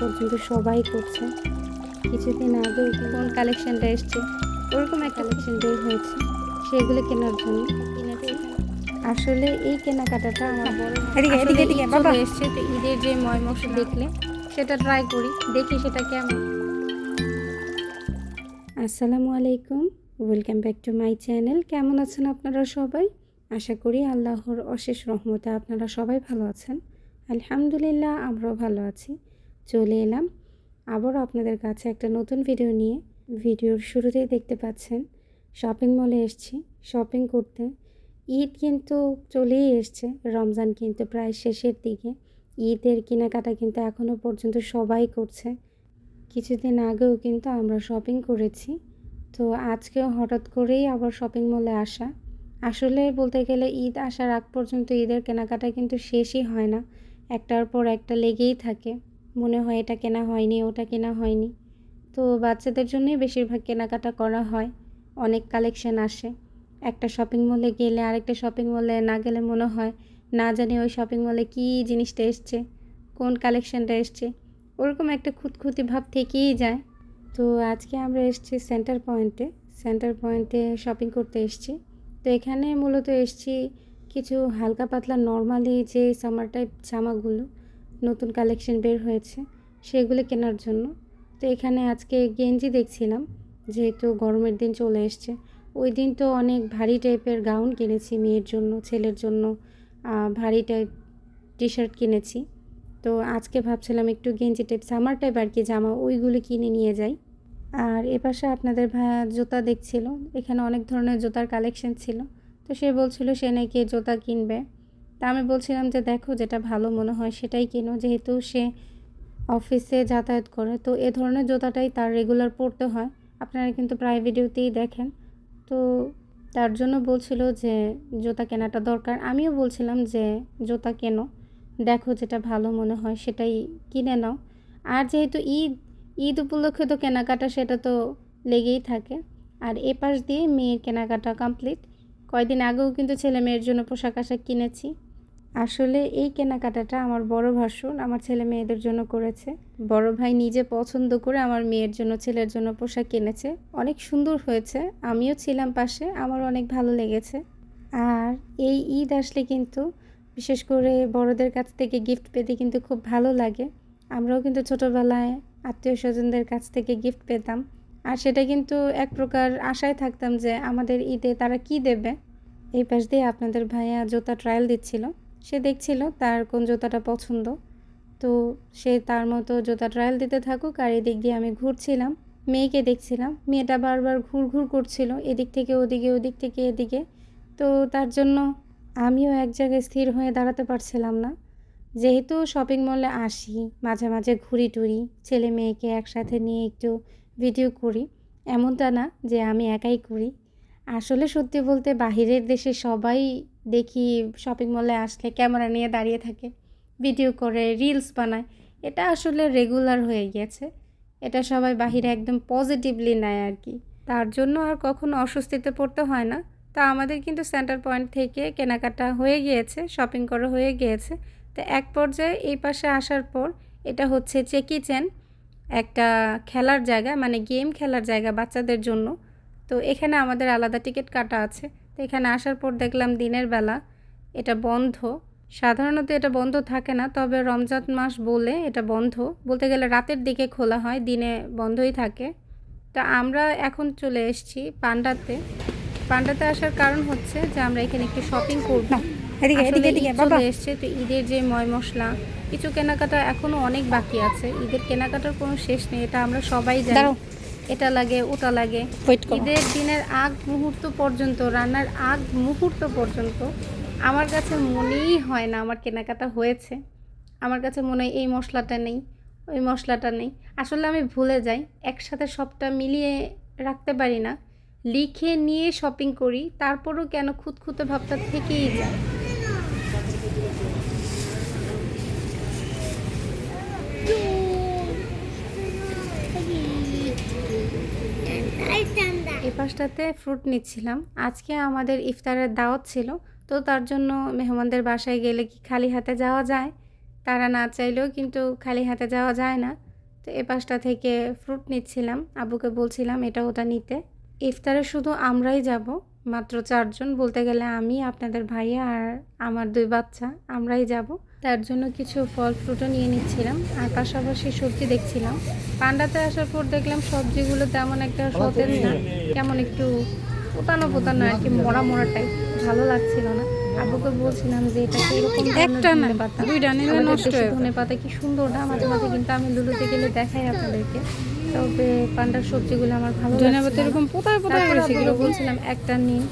পর্যন্ত সবাই করছে। কিছুদিন আগে কোন কালেকশনটা এসছে? ওরকম একটা কালেকশন বের হয়েছে। সেগুলো কেনার জন্য। আসলে এই কেনাকাটাটা আমার বড় এসছে তো ঈদের যে ময়মস দেখলে সেটা ট্রাই করি। দেখি সেটা কেমন। আসসালামু আলাইকুম। Welcome back to my channel কেমন আছেন আপনারা সবাই? আশা করি আল্লাহর অশেষ রহমতে আপনারা সবাই ভালো আছেন। আলহামদুলিল্লাহ আমরাও ভালো আছি। চলে এলাম। আবারও আপনাদের কাছে একটা নতুন ভিডিও নিয়ে ভিডিওর শুরুতেই দেখতে পাচ্ছেন শপিং মলে এসেছি। শপিং করতে ঈদ কিন্তু চলেই এসছে, রমজান কিন্তু প্রায় শেষের দিকে। ঈদের কেনাকাটা কিন্তু এখনও পর্যন্ত সবাই করছে। কিছুদিন আগেও কিন্তু আমরা শপিং করেছি। তো আজকেও হঠাৎ করেই আবার শপিং মলে আসা। আসলে বলতে গেলে ঈদ আসার আগ পর্যন্ত ঈদের কেনাকাটা কিন্তু শেষই হয় না। একটার পর একটা লেগেই থাকে। মনে হয় এটা কেনা হয়নি, ওটা কেনা হয়নি। তো বাচ্চাদের জন্যই বেশিরভাগ কেনাকাটা করা হয়, অনেক কালেকশন আসে। একটা শপিং মলে গেলে আরেকটা শপিং মলে না গেলে মনে হয় না জানি ওই শপিং মলে কী জিনিসটা এসছে, কোন কালেকশনটা এসছে। ওরকম একটা খুঁতখুঁতি ভাব থেকেই যায়। তো আজকে আমরা এসেছি সেন্টার পয়েন্টে সেন্টার পয়েন্টে শপিং করতে এসছি। তো এখানে মূলত এসেছি কিছু হালকা পাতলা নর্মালি যে সামার টাইপ জামাগুলো নতুন কালেকশন বের হয়েছে সেগুলো কেনার জন্য। তো এখানে আজকে গেঞ্জি দেখছিলাম, যেহেতু গরমের দিন চলে এসছে। ওই দিন তো অনেক ভারী টাইপের গাউন কিনেছি মেয়ের জন্য, ছেলের জন্য ভারী টাইপ টি শার্ট কিনেছি। তো আজকে ভাবছিলাম একটু গেঞ্জি টাইপ, সামার টাইপ আর কি জামা, ওইগুলো কিনে নিয়ে যাই। আর এপাশে আপনাদের ভাইয়া জুতা দেখছিল, এখানে অনেক ধরনের জুতার কালেকশন ছিল। তো সে বলছিল সে নাকি জুতা কিনবে। তা আমি বলছিলাম যে, দেখো, যেটা ভালো মনে হয় সেটাই কিনো। যেহেতু সে অফিসে যাতায়াত করে, তো এ ধরনের জুতাটাই তার রেগুলার পরতে হয়। আপনারা কিন্তু প্রায় ভিডিওতেই দেখেন। তো তার জন্য বলছিল যে, জুতা কেনাটা দরকার। আমিও বলছিলাম যে, জুতা কেনো। দেখো, যেটা ভালো মনে হয় সেটাই কিনে নাও। আর যেহেতু ঈদ ঈদ উপলক্ষে তো কেনাকাটা সেটা তো লেগেই থাকে। আর এ পাশ দিয়ে মেয়ের কেনাকাটা কমপ্লিট কয়দিন আগেও কিন্তু ছেলে মেয়ের জন্য পোশাক আশাক কিনেছি। আসলে এই কেনাকাটাটা আমার বড় ভাসুর আমার ছেলে মেয়েদের জন্য করেছে। বড় ভাই নিজে পছন্দ করে আমার মেয়ের জন্য, ছেলের জন্য পোশাক কিনেছে। অনেক সুন্দর হয়েছে, আমিও ছিলাম পাশে আমার অনেক ভালো লেগেছে। আর এই ঈদ আসলে কিন্তু বিশেষ করে বড়দের কাছ থেকে গিফট পেতে কিন্তু খুব ভালো লাগে। আমরাও কিন্তু ছোটোবেলায় আত্মীয় স্বজনদের কাছ থেকে গিফট পেতাম। আর সেটা কিন্তু এক প্রকার আশায় থাকতাম যে আমাদের ঈদে তারা কি দেবে? এই পাশ দিয়ে আপনাদের ভাইয়া জোতা ট্রায়াল দিচ্ছিল। সে দেখছিল তার কোন জুতাটা পছন্দ। তো সে তার মতো জুতা ট্রায়াল দিতে থাকুক আর এদিক দিয়ে আমি ঘুরছিলাম। মেয়েকে দেখছিলাম। মেয়েটা বারবার ঘুর ঘুর করছিল এদিক থেকে, ওদিকে, ওদিক থেকে, এদিকে। তো তার জন্য আমিও এক জায়গায় স্থির হয়ে দাঁড়াতে পারছিলাম না। যেহেতু শপিং মলে আসি, মাঝে মাঝে ঘুরি টুরি, ছেলে মেয়েকে একসাথে নিয়ে একটু ভিডিও করি, এমনটা না যে আমি একাই করি আসলে সত্যি বলতে বাহিরের দেশে সবাই দেখি শপিং মলে আসলে ক্যামেরা নিয়ে দাঁড়িয়ে থাকে ভিডিও করে রিলস বানায়। এটা আসলে রেগুলার হয়ে গেছে। এটা সবাই বাহিরে একদম পজিটিভলি নেয় আর কি। তার জন্য আর কখনো অস্বস্তিতে পড়তে হয় না। তা আমাদের কিন্তু সেন্টার পয়েন্ট থেকে কেনাকাটা হয়ে গিয়েছে শপিং করা হয়ে গিয়েছে। তো এক পর্যায়ে এই পাশে আসার পর এটা হচ্ছে চেকি চেন একটা খেলার জায়গা মানে গেম খেলার জায়গা বাচ্চাদের জন্য। তো এখানে আমাদের আলাদা টিকিট কাটা আছে। তো এখানে আসার পর দেখলাম দিনের বেলা। এটা বন্ধ। সাধারণত এটা বন্ধ থাকে না তবে রমজান মাস বলে এটা বন্ধ। বলতে গেলে রাতের দিকে খোলা হয় দিনে বন্ধই থাকে। তা আমরা এখন চলে এসেছি পান্ডাতে। পান্ডাতে আসার কারণ হচ্ছে যে আমরা এখানে একটু শপিং করব। না, এদিকে, এদিকে, এদিকে, বাবা। চলে এসছে তো ঈদের যে ময় মশলা কিছু কেনাকাটা এখনও অনেক বাকি আছে। ঈদের কেনাকাটার কোনো শেষ নেই এটা আমরা সবাই জানি। এটা লাগে ওটা লাগে। ঈদের দিনের আগ মুহূর্ত পর্যন্ত রান্নার আগ মুহূর্ত পর্যন্ত আমার কাছে মনেই হয় না আমার কেনাকাটা হয়েছে। আমার কাছে মনে হয় এই মশলাটা নেই ওই মশলাটা নেই। আসলে আমি ভুলে যাই একসাথে সবটা মিলিয়ে রাখতে পারি না। লিখে নিয়ে শপিং করি তারপরও কেন খুঁতখুঁতে ভাবটা থেকেই যায়। এই পাশটাতে ফ্রুট নিচ্ছিলাম। আজকে আমাদের ইফতারের দাওয়াত ছিল, তো তার জন্য মেহমানদের বাসায় গেলে কি খালি হাতে যাওয়া যায়? তারা না চাইলেও কিন্তু খালি হাতে যাওয়া যায় না। তো এ পাশটা থেকে ফ্রুট নিচ্ছিলাম। আবুকে বলছিলাম, এটা ওটা নিতে। ইফতারে শুধু আমরাই যাব মাত্র চারজন বলতে গেলে আমি আপনাদের ভাইয়া আর আমার দুই বাচ্চা আমরাই যাব। তার জন্য কিছু ফল ফ্রুটও নিয়ে নিচ্ছিলাম। আর পাশাপাশি সবজি দেখছিলাম। পান্ডাতে আসার পর দেখলাম সবজিগুলো তেমন একটা সতেজ না। কেমন একটু পোতানো পোতানো আর কি মরা মরা টাইপ ভালো লাগছিল না। আব্বুকে বলছিলাম যে এটা এরকম একটা না, পাতা দুইটা নিলে নষ্ট ধনে পাতা কি সুন্দর না? মাঝে মাঝে কিন্তু আমি লুলুতে গেলে দেখাই আপনাদেরকে। তবে পান্ডার সবজিগুলো আমার ভালো ধনে লাগছিল পাতা না। এরকম পোতায় পোতায় রয়েছে বলছিলাম একটা নিন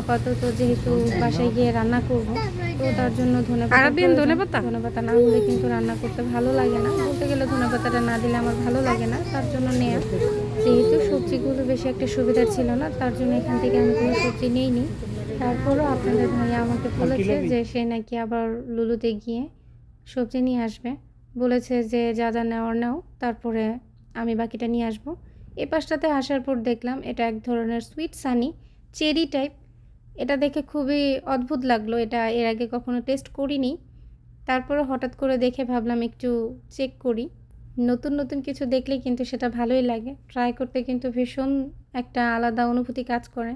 আপাতত যেহেতু বাসায় গিয়ে রান্না করব তো তার জন্য ধনে পাতা আরাবিয়ান। ধনেপাতা? ধনেপাতা না হলে কিন্তু রান্না করতে ভালো লাগে না বলতে গেলে ধনেপাতাটা না দিলে আমার ভালো লাগে না তার জন্য নেয়া যেহেতু সবজিগুলো বেশি একটা সুবিধা ছিল না তার জন্য এখান থেকে আমি কোনো সবজি নিইনি তারপরও আপনাদের ভাইয়া আমাকে বলেছে যে সে নাকি আবার লুলুতে গিয়ে সবজি নিয়ে আসবে বলেছে যে যা যা নেওয়ার নাও তারপরে আমি বাকিটা নিয়ে আসব। এ পাশটাতে আসার পর দেখলাম এটা এক ধরনের সুইট সানি চেরি টাইপ এটা দেখে খুবই অদ্ভুত লাগল, এটা এর আগে কখনো টেস্ট করিনি। তারপরে হঠাৎ করে দেখে ভাবলাম একটু চেক করি। নতুন নতুন কিছু দেখলে কিন্তু সেটা ভালোই লাগে। ট্রাই করতে কিন্তু ভীষণ একটা আলাদা অনুভূতি কাজ করে।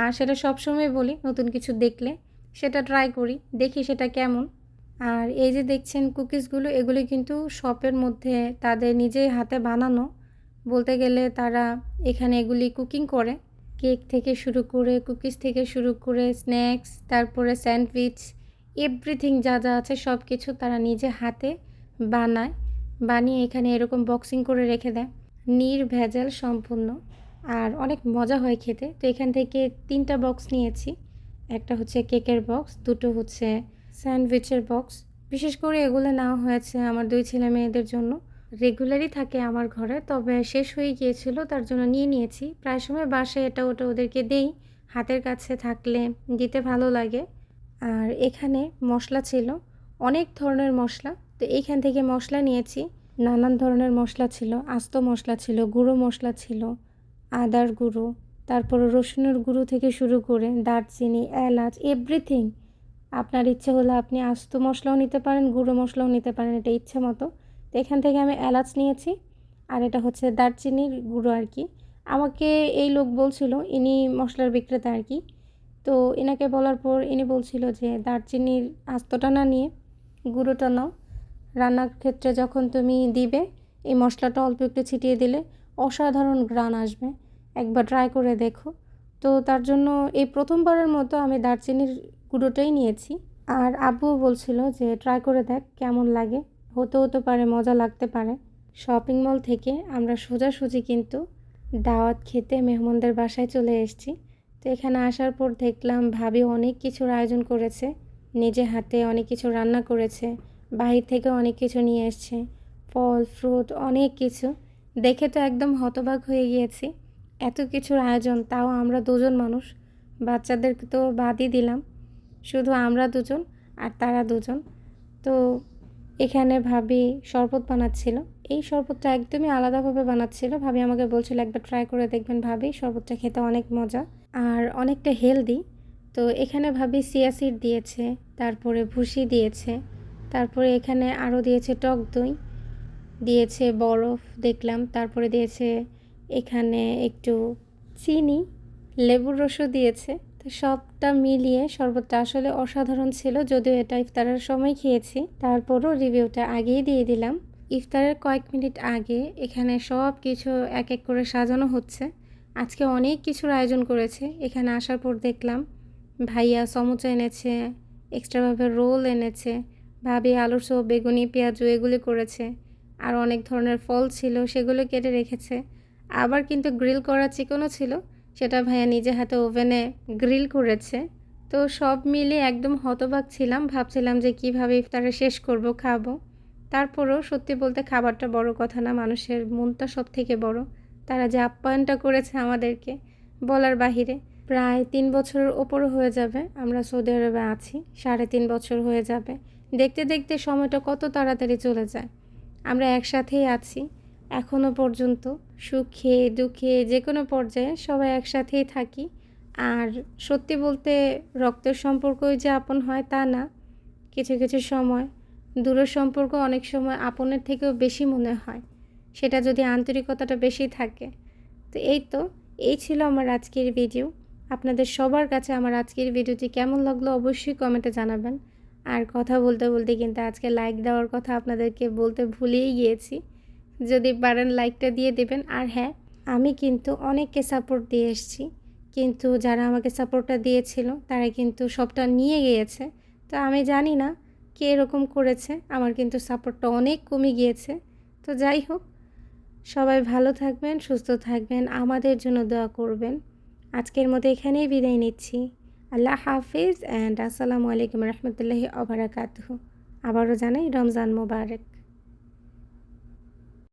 আর সেটা সবসময় বলি, নতুন কিছু দেখলে সেটা ট্রাই করি, দেখি সেটা কেমন। আর এই যে দেখছেন কুকিজগুলো এগুলি কিন্তু শপের মধ্যে তাদের নিজের হাতে বানানো। বলতে গেলে তারা এখানে এগুলি কুকিং করে। কেক থেকে শুরু করে কুকিজ থেকে শুরু করে স্ন্যাক্স তারপরে স্যান্ডউইচ এভরিথিং যা যা আছে সব কিছু তারা নিজে হাতে বানায়। বানিয়ে এখানে এরকম বক্সিং করে রেখে দেয়। নির্ভেজাল সম্পূর্ণ। আর অনেক মজা হয় খেতে। তো এখান থেকে তিনটা বক্স নিয়েছি। একটা হচ্ছে কেকের বক্স দুটো হচ্ছে স্যান্ডউইচের বক্স। বিশেষ করে এগুলো নেওয়া হয়েছে আমার দুই ছেলে মেয়েদের জন্য। রেগুলারই থাকে আমার ঘরে, তবে শেষ হয়ে গিয়েছিল, তার জন্য নিয়ে নিয়েছি। প্রায় সময় বাসায় এটা ওটা ওদেরকে দেই, হাতের কাছে থাকলে দিতে ভালো লাগে। আর এখানে মশলা ছিল, অনেক ধরনের মশলা। তো এইখান থেকে মশলা নিয়েছি, নানান ধরনের মশলা ছিল, আস্ত মশলা ছিল, গুঁড়ো মশলা ছিল, আদার গুঁড়ো, তারপর রসুনের গুঁড়ো থেকে শুরু করে দারচিনি, এলাচ এভরিথিং আপনার ইচ্ছে হলে আপনি আস্ত মশলাও নিতে পারেন, গুঁড়ো মশলাও নিতে পারেন, এটা ইচ্ছে মতো। তো এখান থেকে আমি এলাচ নিয়েছি, আর এটা হচ্ছে দারচিনির গুঁড়ো আর কি। আমাকে এই লোক বলছিল, ইনি মশলার বিক্রেতা আর কি। তো এনাকে বলার পর ইনি বলছিল যে, দারচিনির আস্তটা না নিয়ে গুঁড়োটা নাও। রান্নার ক্ষেত্রে যখন তুমি দিবে, এই মশলাটা অল্প একটু ছিটিয়ে দিলে অসাধারণ গ্রান আসবে। একবার ট্রাই করে দেখো। তো তার জন্য এই প্রথমবারের মতো আমি দারচিনির গুঁড়োটাই নিয়েছি। আর আব্বুও বলছিল যে ট্রাই করে দেখ, কেমন লাগে? হতে হতে পারে, মজা লাগতে পারে। শপিং মল থেকে আমরা সোজাসুজি কিন্তু দাওয়াত খেতে মেহমানদের বাসায় চলে এসেছি। তো এখানে আসার পর দেখলাম ভাবি অনেক কিছুর আয়োজন করেছে। নিজে হাতে অনেক কিছু রান্না করেছে। বাহির থেকে অনেক কিছু নিয়ে এসছে। ফল, ফ্রুট, অনেক কিছু। দেখে তো একদম হতবাক হয়ে গিয়েছি। এত কিছুর আয়োজন, তাও আমরা দুজন মানুষ। বাচ্চাদেরকে তো বাদই দিলাম। শুধু আমরা দুজন আর তারা দুজন। তো এখানে ভাবি শরবত বানাচ্ছিল। এই শরবতটা একদমই আলাদাভাবে বানাচ্ছিল। ভাবি আমাকে বলছিল, একবার ট্রাই করে দেখবেন ভাবি, শরবতটা খেতে অনেক মজা আর অনেকটা হেলদি তো এখানে ভাবি সিয়াসিড দিয়েছে, তারপরে ভুসি দিয়েছে, তারপরে এখানে আরও দিয়েছে টক দই, দিয়েছে বরফ দেখলাম, তারপরে দিয়েছে এখানে একটু চিনি, লেবুর রসও দিয়েছে। তো সবটা মিলিয়ে শরবতটা আসলে অসাধারণ ছিল, যদিও এটা ইফতারের সময় খেয়েছি। তারপরও রিভিউটা আগেই দিয়ে দিলাম। ইফতারের কয়েক মিনিট আগে এখানে সব কিছু এক এক করে সাজানো হচ্ছে। আজকে অনেক কিছুর আয়োজন করেছে। এখানে আসার পর দেখলাম ভাইয়া সমুচা এনেছে এক্সট্রাভাবে রোল এনেছে, ভাবি আলুর চপ, বেগুনি, পেঁয়াজু এগুলি করেছে, আর অনেক ধরনের ফল ছিল সেগুলো কেটে রেখেছে। আবার কিন্তু গ্রিল করা চিকেনও ছিল। সেটা ভাইয়া নিজে হাতে ওভেনে গ্রিল করেছে। তো সব মিলে একদম হতবাক ছিলাম, ভাবছিলাম যে কীভাবে ইফতারে শেষ করব, খাব। তারপরও সত্যি বলতে খাবারটা বড় কথা না, মানুষের মনটা সব থেকে বড়। তারা যে আপ্যায়নটা করেছে আমাদেরকে বলার বাহিরে, প্রায় তিন বছরের ওপরও হয়ে যাবে, আমরা সৌদি আরবে আছি, সাড়ে তিন বছর হয়ে যাবে। দেখতে দেখতে সময়টা কত তাড়াতাড়ি চলে যায়। আমরা একসাথেই আছি এখনও পর্যন্ত সুখে, দুঃখে যে কোনো পর্যায়ে সবাই একসাথেই থাকি। আর সত্যি বলতে রক্তের সম্পর্কই যে আপন হয় তা না। কিছু কিছু সময় দূরের সম্পর্ক অনেক সময় আপনের থেকেও বেশি মনে হয়। সেটা যদি আন্তরিকতাটা বেশি থাকে। তো এই তো, এই ছিল আমার আজকের ভিডিও আপনাদের সবার কাছে আমার আজকের ভিডিওটি কেমন লাগল অবশ্যই কমেন্টে জানাবেন। আর কথা বলতে বলতে কিন্তু আজকে লাইক দেওয়ার কথা আপনাদেরকে বলতে ভুলেই গিয়েছি। যদি পারেন লাইকটা দিয়ে দেবেন। আর হ্যাঁ আমি কিন্তু অনেককে সাপোর্ট দিয়ে এসেছি। কিন্তু যারা আমাকে সাপোর্টটা দিয়েছিল, তারা কিন্তু সবটা নিয়ে গিয়েছে। তো আমি জানি না কে এরকম করেছে। আমার কিন্তু সাপোর্টটা অনেক কমে গিয়েছে। তো যাই হোক, সবাই ভালো থাকবেন, সুস্থ থাকবেন, আমাদের জন্য দোয়া করবেন। আজকের মতো এখানেই বিদায় নিচ্ছি। আল্লাহ হাফিজ অ্যান্ড আসসালামু আলাইকুম রহমতুল্লাহি অবরাকাতহ আবারও জানাই রমজান মোবারক।